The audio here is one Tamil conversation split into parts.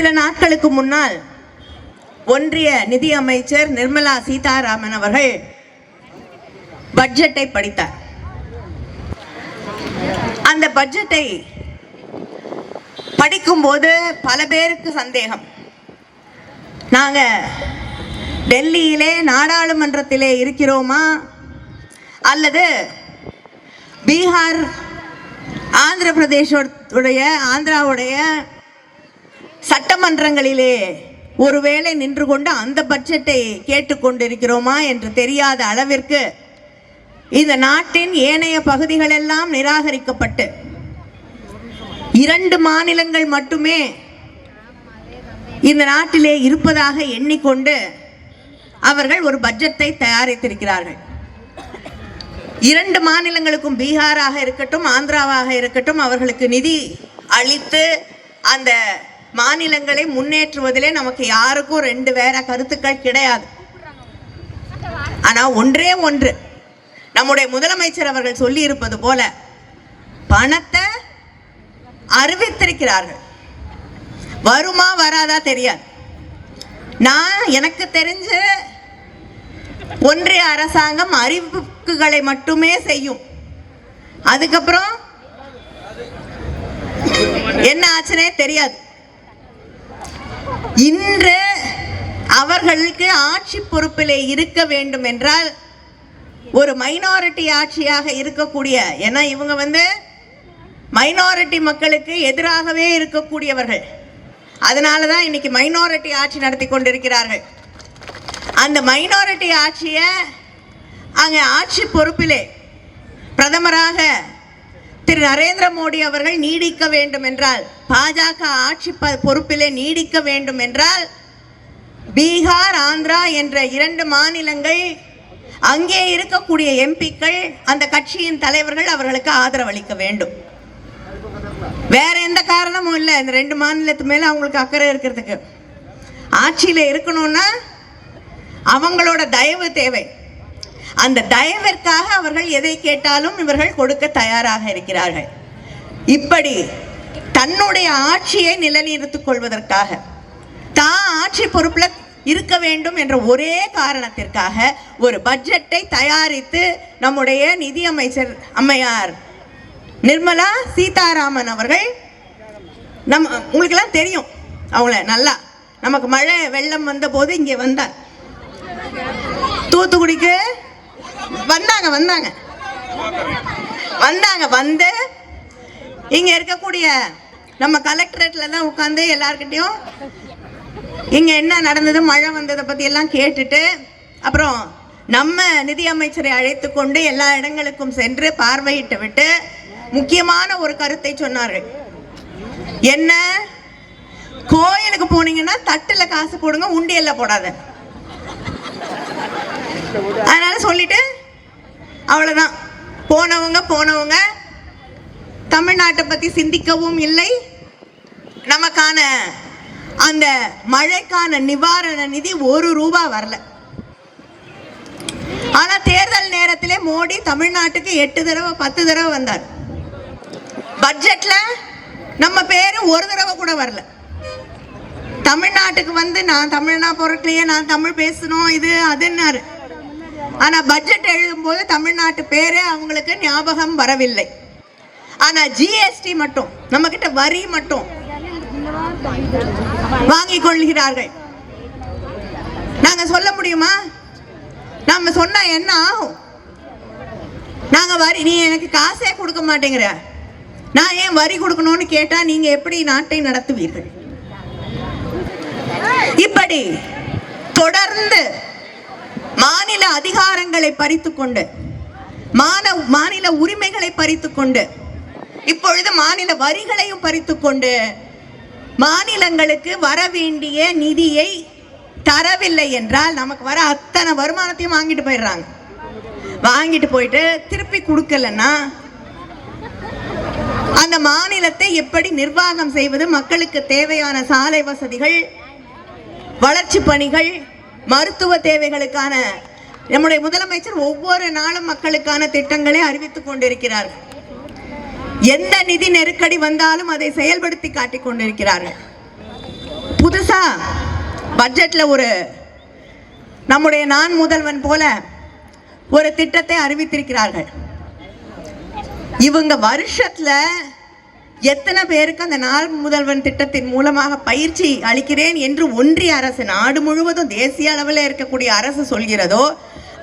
சில நாட்களுக்கு முன்னால் ஒன்றிய நிதி அமைச்சர் நிர்மலா சீதாராமன் அவர்கள் பட்ஜெட்டை படித்தார். அந்த பட்ஜெட்டை படிக்கும்போது பல பேருக்கு சந்தேகம். நாங்க டெல்லியிலே நாடாளுமன்றத்திலே இருக்கிறோமா? அல்லது பீகார் ஆந்திர பிரதேசோடைய ஆந்திராவுடைய சட்டமன்றங்களிலே ஒருவேளை நின்று கொண்டு அந்த பட்ஜெட்டை கேட்டுக்கொண்டிருக்கிறோமா என்று தெரியாத அளவிற்கு இந்த நாட்டின் ஏனைய பகுதிகளெல்லாம் நிராகரிக்கப்பட்டு இரண்டு மாநிலங்கள் மட்டுமே இந்த நாட்டிலே இருப்பதாக எண்ணிக்கொண்டு அவர்கள் ஒரு பட்ஜெட்டை தயாரித்திருக்கிறார்கள். இரண்டு மாநிலங்களுக்கும் பீகாராக இருக்கட்டும் ஆந்திராவாக இருக்கட்டும் அவர்களுக்கு நிதி அளித்து அந்த மாநிலங்களை முன்னேற்றுவதிலே நமக்கு யாருக்கும் ரெண்டு வேற கருத்துக்கள் கிடையாது. ஆனால் ஒன்றே ஒன்று. நம்முடைய முதலமைச்சர் அவர்கள் சொல்லி இருப்பது போல பணத்தை அறிவித்திருக்கிறார்கள். வருமா வராதா தெரியாது. நான் எனக்கு தெரிஞ்சு ஒன்றிய அரசாங்கம் அறிவிப்புகளை மட்டுமே செய்யும். அதுக்கப்புறம் என்ன ஆச்சுனே தெரியாது. இன்று அவர்களுக்கு ஆட்சி பொறுப்பிலே இருக்க வேண்டும் என்றால் ஒரு மைனாரிட்டி ஆட்சியாக இருக்கக்கூடிய ஏன்னா இவங்க வந்து மைனாரிட்டி மக்களுக்கு எதிராகவே இருக்கக்கூடியவர்கள். அதனால தான் இன்னைக்கு மைனாரிட்டி ஆட்சி நடத்தி கொண்டிருக்கிறார்கள். அந்த மைனாரிட்டி ஆட்சியை அங்கே ஆட்சி பொறுப்பிலே பிரதமராக திரு நரேந்திர மோடி அவர்கள் நீடிக்க வேண்டும் என்றால் பாஜக ஆட்சி பொறுப்பிலே நீடிக்க வேண்டும் என்றால் பீகார் ஆந்திரா என்ற இரண்டு மாநிலங்கள் அங்கே இருக்கக்கூடிய எம்பிக்கள் அந்த கட்சியின் தலைவர்கள் அவர்களுக்கு ஆதரவளிக்க வேண்டும். வேற எந்த காரணமும் இல்லை. இந்த ரெண்டு மாநிலத்து மேல அவங்களுக்கு அக்கறை இருக்கிறதுக்கு. ஆட்சியில இருக்கணும்னா அவங்களோட தயவு தேவை. அந்த தயவிற்காக அவர்கள் எதை கேட்டாலும் இவர்கள் கொடுக்க தயாராக இருக்கிறார்கள். இப்படி தன்னுடைய ஆட்சியை நிலைநிறுத்திக் கொள்வதற்காக தான் ஆட்சி பொறுப்பில் இருக்க வேண்டும் என்ற ஒரே காரணத்திற்காக ஒரு பட்ஜெட்டை தயாரித்து நம்முடைய நிதியமைச்சர் அம்மையார் நிர்மலா சீதாராமன் அவர்கள் நம்ம உங்களுக்கெல்லாம் தெரியும் அவங்கள நல்லா. நமக்கு மழை வெள்ளம் வந்த போது இங்கே வந்தார். தூத்துக்குடிக்கு வந்தாங்க வந்தாங்க. வந்தாங்க வந்து. இங்க இருக்கக்கூடிய நம்ம கலெக்டரேட்ல தான் உட்காந்து எல்லாருக்கிட்டையும் இங்க என்ன நடந்தது மழை வந்ததை பத்தி எல்லாம் கேட்டுட்டு அப்புறம் நம்ம நிதி அமைச்சரை அழைத்து கொண்டு எல்லா இடங்களுக்கும் சென்று பார்வையிட்டு விட்டு முக்கியமான ஒரு கருத்தை சொன்னார்கள். என்ன? கோயிலுக்கு போனீங்கன்னா தட்டுல காசு போடுங்க உண்டியல்ல போடாத. அதனால சொல்லிட்டு அவ்வளோதான் போனவங்க போனவங்க தமிழ்நாட்டை பற்றி சிந்திக்கவும் இல்லை. நமக்கான அந்த மழைக்கான நிவாரண நிதி ஒரு ரூபா வரல. ஆனால் தேர்தல் நேரத்திலே மோடி தமிழ்நாட்டுக்கு எட்டு தடவை பத்து தடவை வந்தார். பட்ஜெட்டில் நம்ம பேர் ஒரு தடவை கூட வரல. தமிழ்நாட்டுக்கு வந்து நான் தமிழ்னா பொருட்களையே நான் தமிழ் பேசணும் இது அதுன்னாரு. ஆனால் பட்ஜெட் எழுதும்போது தமிழ்நாட்டு பேரே அவங்களுக்கு ஞாபகம் வரவில்லை. ஆனால் ஜிஎஸ்டி மட்டும் நம்ம கிட்ட வரி மட்டும் வாங்கிக் கொள்கிறார்கள். நாங்கள் சொல்ல முடியுமா? நம்ம சொன்னா என்ன ஆகும்? நாங்கள் வரி நீ எனக்கு காசே கொடுக்க மாட்டேங்கிற. நான் ஏன் வரி கொடுக்கணும்னு கேட்டால் நீங்கள் எப்படி நாட்டை நடத்துவீர்கள்? இப்படி தொடர்ந்து மாநில அதிகாரங்களை பறித்துக்கொண்டு மாநில மாநில உரிமைகளை பறித்துக்கொண்டு இப்பொழுது மாநில வரிகளையும் பறித்துக்கொண்டு மாநிலங்களுக்கு வர வேண்டிய நிதியை தரவில்லை என்றால் நமக்கு வர அத்தனை வருமானத்தையும் வாங்கிட்டு போயிடுறாங்க. வாங்கிட்டு போயிட்டு திருப்பி கொடுக்கலன்னா அந்த மாநிலத்தை எப்படி நிர்வாகம் செய்வது மக்களுக்கு தேவையான சாலை வசதிகள் வளர்ச்சி பணிகள் மருத்துவ தேவைகளுக்கான நம்முடைய முதலமைச்சர் ஒவ்வொரு நாளும் மக்களுக்கான திட்டங்களை அறிவித்துக் கொண்டிருக்கிறார். எந்த நிதி நெருக்கடி வந்தாலும் அதை செயல்படுத்தி காட்டிக் கொண்டிருக்கிறார்கள். புதுசா பட்ஜெட்ல ஒரு நம்முடைய நான் முதல்வன் போல ஒரு திட்டத்தை அறிவித்திருக்கிறார்கள். இவங்க வருஷத்துல எத்தனை பேருக்கு அந்த நாள் முதல்வன் திட்டத்தின் மூலமாக பயிற்சி அளிக்கிறேன் என்று ஒன்றிய அரசு நாடு முழுவதும் தேசிய அளவில் இருக்கக்கூடிய அரசு சொல்கிறதோ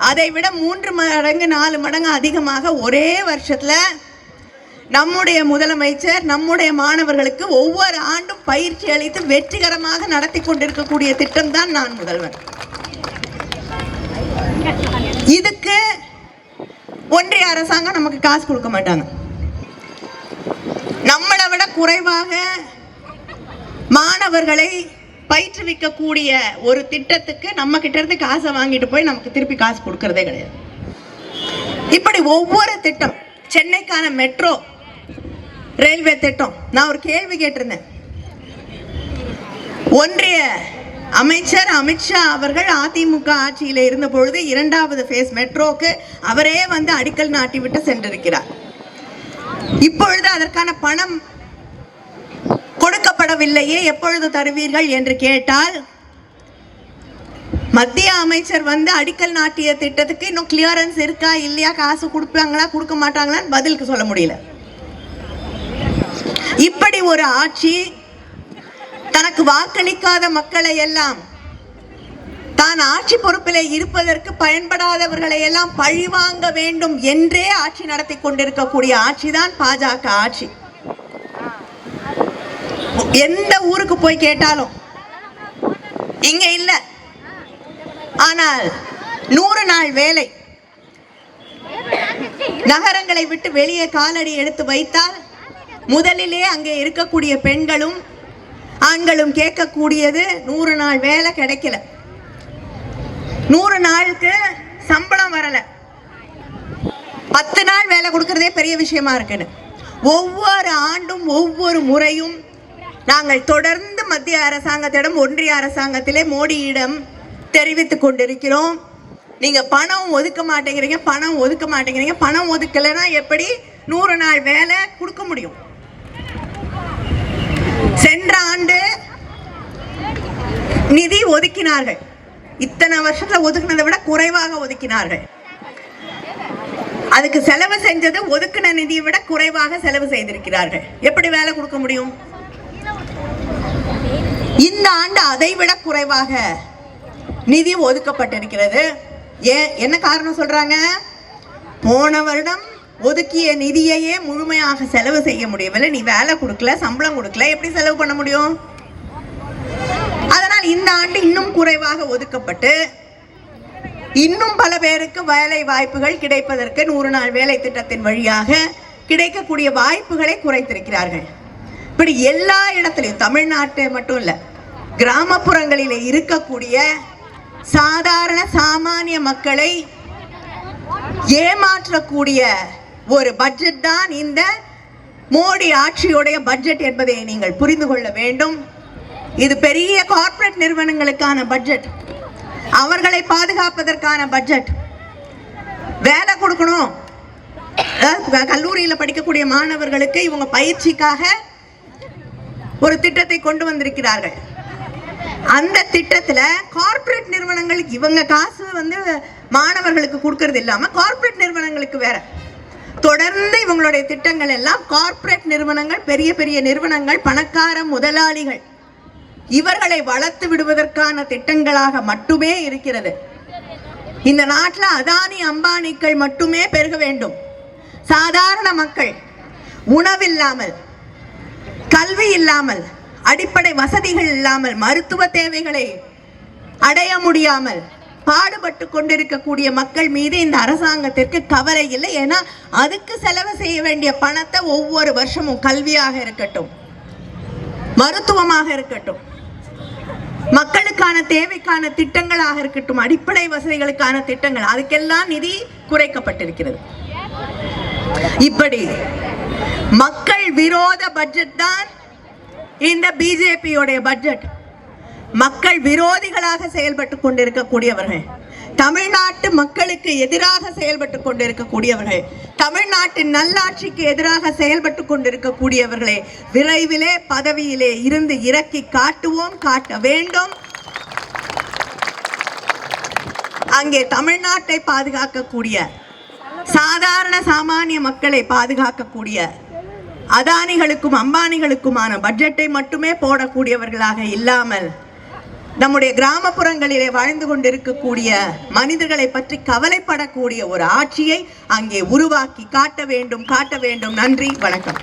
அதை விட மூன்று மடங்கு நாலு மடங்கு அதிகமாக ஒரே வருஷத்தில் நம்முடைய முதலமைச்சர் நம்முடைய மாணவர்களுக்கு ஒவ்வொரு ஆண்டும் பயிற்சி அளித்து வெற்றிகரமாக நடத்தி கொண்டிருக்கக்கூடிய திட்டம் தான் நான் முதல்வன். இதுக்கு ஒன்றிய அரசாங்கம் நமக்கு காசு கொடுக்க மாட்டாங்க. நம்மளை விட குறைவாக மாணவர்களை பயிற்றுவிக்கக்கூடிய ஒரு திட்டத்துக்கு நம்ம கிட்ட இருந்து காசை வாங்கிட்டு போய் நமக்கு திருப்பி காசு கொடுக்கறதே கிடையாது. இப்படி ஒவ்வொரு திட்டம் சென்னைக்கான மெட்ரோ ரயில்வே திட்டம் நான் ஒரு கேள்வி கேட்டிருந்தேன். ஒன்றிய அமைச்சர் அமித்ஷா அவர்கள் அதிமுக ஆட்சியில் இருந்த பொழுது இரண்டாவது ஃபேஸ் மெட்ரோக்கு அவரே வந்து அடிக்கல் நாட்டி விட்டு சென்றிருக்கிறார். இப்பொழுது அதற்கான பணம் கொடுக்கப்படவில்லையே எப்பொழுது தருவீர்கள் என்று கேட்டால் மத்திய அமைச்சர் வந்து அடிக்கல் நாட்டிய திட்டத்துக்கு இன்னும் கிளியரன்ஸ் இருக்கா இல்லையா காசு கொடுப்பாங்களா கொடுக்க மாட்டாங்களான்னு பதிலுக்கு சொல்ல முடியல. இப்படி ஒரு ஆட்சி தனக்கு வாக்களிக்காத மக்களை எல்லாம் தான் ஆட்சி பொறுப்பிலே இருப்பதற்கு பயன்படாதவர்களை எல்லாம் பழிவாங்க வேண்டும் என்றே ஆட்சி நடத்தி கொண்டிருக்கக்கூடிய ஆட்சி தான் பாஜக ஆட்சி. எந்த ஊருக்கு போய் கேட்டாலும் இங்க இல்ல. ஆனால் நூறு நாள் வேலை. நகரங்களை விட்டு வெளியே காலடி எடுத்து வைத்தால் முதலிலே அங்கே இருக்கக்கூடிய பெண்களும் ஆண்களும் கேட்கக்கூடியது நூறு நாள் வேலை கிடைக்கல. நூறு நாளுக்கு சம்பளம் வரலை. பத்து நாள் வேலை கொடுக்கறதே பெரிய விஷயமா இருக்குன்னு. ஒவ்வொரு ஆண்டும் ஒவ்வொரு முறையும் நாங்கள் தொடர்ந்து மத்திய அரசாங்கத்திடம் ஒன்றிய அரசாங்கத்திலே மோடியிடம் தெரிவித்துக் கொண்டிருக்கிறோம். நீங்கள் பணம் ஒதுக்க மாட்டேங்கிறீங்க பணம் ஒதுக்க மாட்டேங்கிறீங்க பணம் ஒதுக்கலைன்னா எப்படி நூறு நாள் வேலை கொடுக்க முடியும்? சென்ற ஆண்டு நிதி ஒதுக்கினார்கள். இத்தனை வருஷத்துல ஒதுக்கினதை விட குறைவாக ஒதுக்கினார்கள். அதுக்கு செலவு செஞ்சது ஒதுக்கின நிதியை விட குறைவாக செலவு செய்திருக்கிறார்கள். எப்படி வேலை கொடுக்க முடியும்? இந்த ஆண்டு அதை விட குறைவாக நிதி ஒதுக்கப்பட்டிருக்கிறது. ஏன் என்ன காரணம் சொல்றாங்க? போன வருடம் ஒதுக்கிய நிதியையே முழுமையாக செலவு செய்ய முடியவில்லை. நீ வேலை கொடுக்கல சம்பளம் கொடுக்கல எப்படி செலவு பண்ண முடியும்? இந்த ஆண்டு இன்னும் குறைவாக ஒதுக்கப்பட்டு இன்னும் பல பேருக்கு வேலை வாய்ப்புகள் கிடைப்பதற்கு நூறு நாள் வேலை திட்டத்தின் வழியாக கிடைக்கக்கூடிய வாய்ப்புகளை குறைத்திருக்கிறார்கள். இப்படி எல்லா இடத்துலையும் தமிழ்நாட்டு மட்டும் இல்லை கிராமப்புறங்களில் இருக்கக்கூடிய சாதாரண சாமானிய மக்களை ஏமாற்றக்கூடிய ஒரு பட்ஜெட் தான் இந்த மோடி ஆட்சியுடைய பட்ஜெட் என்பதை நீங்கள் புரிந்து கொள்ள வேண்டும். இது பெரிய கார்ப்பரேட் நிறுவனங்களுக்கான பட்ஜெட் அவர்களை பாதுகாப்பதற்கான பட்ஜெட் வேலை கொடுக்கணும். கல்லூரியில் படிக்கக்கூடிய மாணவர்களுக்கு இவங்க பயிற்சிக்காக ஒரு திட்டத்தை கொண்டு வந்திருக்கிறார்கள். அந்த திட்டத்தில் கார்ப்பரேட் நிறுவனங்களுக்கு இவங்க காசு வந்து மாணவர்களுக்கு கொடுக்கறது இல்லாமல் கார்ப்பரேட் நிறுவனங்களுக்கு வேற. தொடர்ந்து இவங்களுடைய திட்டங்கள் எல்லாம் கார்ப்பரேட் நிறுவனங்கள் பெரிய பெரிய நிறுவனங்கள் பணக்கார முதலாளிகள். இவர்களை வளர்த்து விடுவதற்கான திட்டங்களாக மட்டுமே இருக்கிறது. இந்த நாட்டில் அதானி அம்பானிக்கள் மட்டுமே பெருக வேண்டும். சாதாரண மக்கள் உணவில்லாமல் கல்வி இல்லாமல் அடிப்படை வசதிகள் இல்லாமல் மருத்துவ தேவைகளை அடைய முடியாமல் பாடுபட்டு கொண்டிருக்கக்கூடிய மக்கள் மீது இந்த அரசாங்கத்திற்கு கவலை இல்லை. ஏன்னா அதுக்கு செலவு செய்ய வேண்டிய பணத்தை ஒவ்வொரு வருஷமும் கல்வியாக இருக்கட்டும் மருத்துவமாக இருக்கட்டும் மக்களுக்கான தேவைக்கான திட்டங்களாக இருக்கட்டும் அடிப்படை வசதிகளுக்கான திட்டங்கள் அதுக்கெல்லாம் நிதி குறைக்கப்பட்டிருக்கிறது. இப்படி மக்கள் விரோத பட்ஜெட் தான் இந்த பிஜேபியோடைய பட்ஜெட் மக்கள் விரோதிகளாக செயல்பட்டு கொண்டிருக்கக்கூடியவர்கள். தமிழ்நாட்டு மக்களுக்கு எதிராக செயல்பட்டு கொண்டிருக்கக்கூடியவர்கள். தமிழ்நாட்டின் நல்லாட்சிக்கு எதிராக செயல்பட்டு கொண்டிருக்கக்கூடியவர்களே விரைவிலே பதவியிலே இருந்து இறக்கி காட்டுவோம் காட்ட வேண்டும். அங்கே தமிழ்நாட்டை பாதுகாக்கக்கூடிய சாதாரண சாமானிய மக்களை பாதுகாக்கக்கூடிய அதானிகளுக்கும் அம்பானிகளுக்குமான பட்ஜெட்டை மட்டுமே போடக்கூடியவர்களாக இல்லாமல் நம்முடைய கிராமப்புறங்களிலே வாழ்ந்து கொண்டிருக்கக்கூடிய மனிதர்களை பற்றி கவலைப்படக்கூடிய ஒரு ஆட்சியை அங்கே உருவாக்கி காட்ட வேண்டும் காட்ட வேண்டும். நன்றி வணக்கம்.